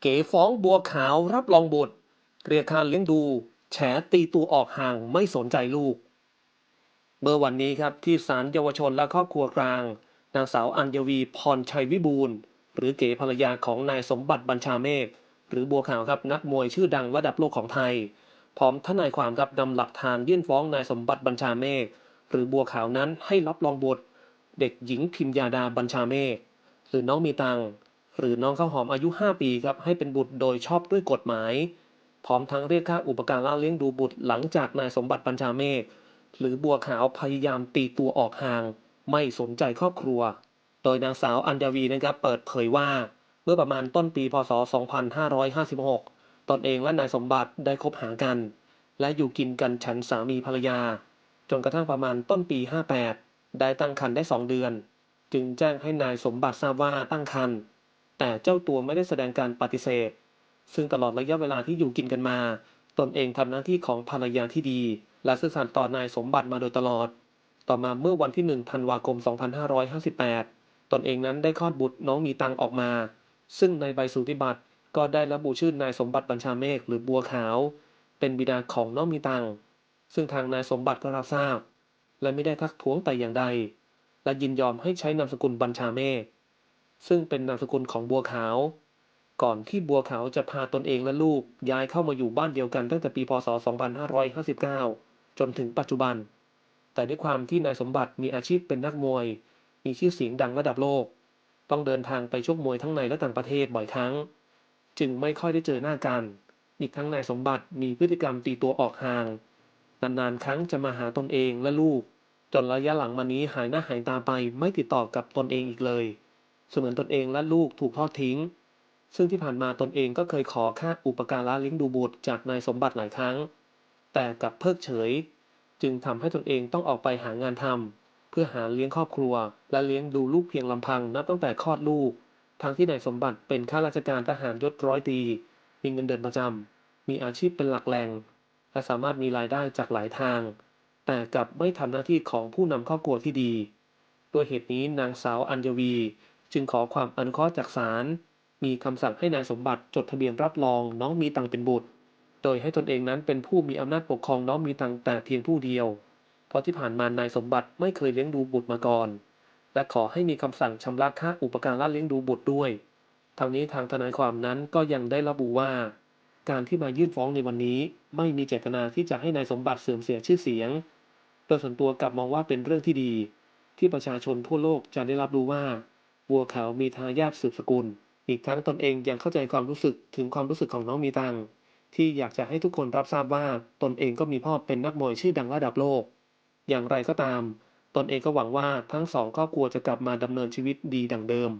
เก๋ฟ้องบัวขาวรับรองบุตรเรียกค่าเลี้ยงดู แฉตีตัวออกห่างไม่สนใจลูก เมื่อวันนี้ครับที่ศาลเยาวชนและครอบครัวกลาง นางสาวอัญวีพรชัยวิบูลหรือเก๋ภรรยาของนายสมบัติบัญชาเมฆหรือบัวขาวครับนักมวยชื่อดังระดับโลกของไทย พร้อมทนายความครับนำหลักฐานยื่นฟ้องนายสมบัติบัญชาเมฆหรือบัวขาวนั้นให้รับรองบุตร เด็กหญิงพิมยาดาบัญชาเมฆหรือน้องมีตัง หรือน้องข้าวหอมอายุ 5 ปีครับให้เป็นบุตรโดยชอบด้วยกฎหมาย พร้อมทั้งเรียกค่าอุปการะเลี้ยงดูบุตรหลังจากนายสมบัติบัญชาเมฆหรือบัวขาวพยายามตีตัวออกห่าง ไม่สนใจครอบครัว โดยนางสาวอัญญวีนะครับเปิดเผยว่า เมื่อประมาณต้นปีพศ 2556 ตนเองและนายสมบัติได้คบหากัน และอยู่กินกันฉันสามีภรรยา จนกระทั่งประมาณต้นปี 58 ได้ตั้งครรภ์ได้ 2 เดือน จึงแจ้งให้นายสมบัติทราบว่าตั้งครรภ์ แต่เจ้าตัวไม่ได้แสดงการปฏิเสธ ซึ่งตลอดระยะเวลาที่อยู่กินกันมา ตนเองทำหน้าที่ของภรรยาที่ดี และซื่อสัตย์ต่อนายสมบัติมาโดยตลอด ต่อมาเมื่อวันที่1ธันวาคม 2558 ตนเองนั้นได้คลอดบุตรน้องมีตังออกมา ซึ่งในใบสูติบัตรก็ได้ระบุชื่อนายสมบัติบัญชาเมฆหรือบัวขาว เป็นบิดาของน้องมีตัง ซึ่งทางนายสมบัติก็รับทราบ และไม่ได้ทักท้วงแต่อย่างใด และยินยอมให้ใช้นามสกุลบัญชาเมฆ ซึ่งเป็นนามสกุลของบัวขาว ก่อนที่บัวขาวจะพาตนเองและลูกย้ายเข้ามาอยู่บ้านเดียวกันตั้งแต่ปีพศ 2559 จนถึงปัจจุบัน แต่ด้วยความที่นายสมบัติมีอาชีพเป็นนักมวย มีชื่อเสียงดังระดับโลก ต้องเดินทางไปชกมวยทั้งในและต่างประเทศบ่อยครั้ง จึงไม่ค่อยได้เจอหน้ากัน อีกทั้งนายสมบัติมีพฤติกรรมตีตัวออกห่าง นานๆ ครั้งจะมาหาตนเองและลูกจนระยะหลังมานี้หายหน้าหายตาไปไม่ติดต่อกับตนเองอีกเลย เสมือนตนเองและลูกถูกทอดทิ้ง ซึ่งที่ผ่านมาตนเองก็เคยขอค่าอุปการะเลี้ยงดูบุตรจากนายสมบัติหลายครั้ง แต่กลับเพิกเฉย จึงทำให้ตนเองต้องออกไปหางานทำเพื่อหาเลี้ยงครอบครัว และเลี้ยงดูลูกเพียงลำพังนับตั้งแต่คลอดลูก ทั้งที่นายสมบัติเป็นข้าราชการทหารยศร้อยตรีมีเงินเดือนประจำมีอาชีพเป็นหลักแหล่งและสามารถมีรายได้จากหลายทาง แต่กลับไม่ทำหน้าที่ของผู้นำครอบครัวที่ดี ด้วยเหตุนี้นางสาวอัญวี จึงขอความอนุเคราะห์จากศาลมีคำสั่งให้นายสมบัติจดทะเบียนรับรองน้องมีตังเป็นบุตร โดยให้ตนเองนั้นเป็นผู้มีอำนาจปกครองน้องมีตังแต่เพียงผู้เดียว เพราะที่ผ่านมานายสมบัติไม่เคยเลี้ยงดูบุตรมาก่อน และขอให้มีคำสั่งชำระค่าอุปการะเลี้ยงดูบุตรด้วยทางนี้ทางทนายความนั้นก็ยังได้ระบุว่า การที่มายื่นฟ้องในวันนี้ ไม่มีเจตนาที่จะให้นายสมบัติเสื่อมเสียชื่อเสียงโดยส่วนตัวกลับมองว่าเป็นเรื่องที่ดี ที่ประชาชนทั่วโลกจะได้รับรู้ว่า บัวขาวมีทายาทสืบสกุล อีกทั้งตนเองยังเข้าใจความรู้สึกถึงความรู้สึกของน้องมีตังที่อยากจะให้ทุกคนรับทราบว่าตนเองก็มีพ่อเป็นนักมวยชื่อดังระดับโลก อย่างไรก็ตาม ตนเองก็หวังว่าทั้งสองครอบครัวจะกลับมาดำเนินชีวิตดีดังเดิม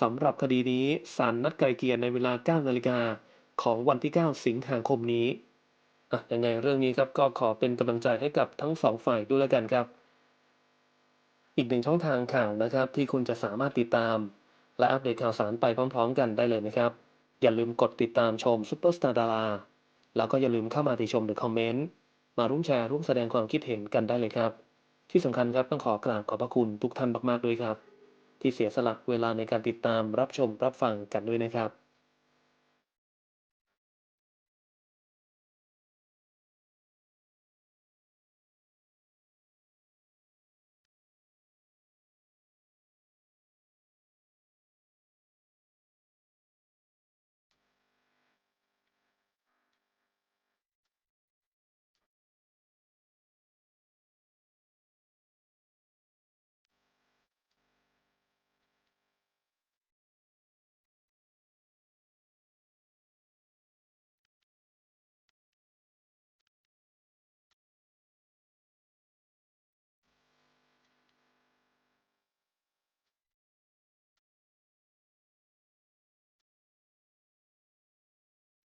สำหรับคดีนี้ศาลนัดไกลเกลี่ยในเวลา 9 นาฬิกาของวันที่ 9 สิงหาคมนี้อะยังไงเรื่องนี้ครับก็ขอเป็นกำลังใจให้กับทั้งสองฝ่ายด้วยแล้วกันครับ อีกหนึ่งช่องทางข่าวนะครับ ที่คุณจะสามารถติดตาม และอัปเดตข่าวสารไปพร้อม ๆ กันได้เลยนะครับ อย่าลืมกดติดตามชมซุปเปอร์สตาร์ดาราแล้วก็อย่าลืมเข้ามาติชมหรือคอมเมนต์มาร่วมแชร์ร่วมแสดงความคิดเห็นกันได้เลยครับ ที่สำคัญครับต้องขอกราบขอบพระคุณทุกท่านมากๆด้วยครับ ที่เสียสละเวลาในการติดตามรับชมรับฟังกันด้วยนะครับ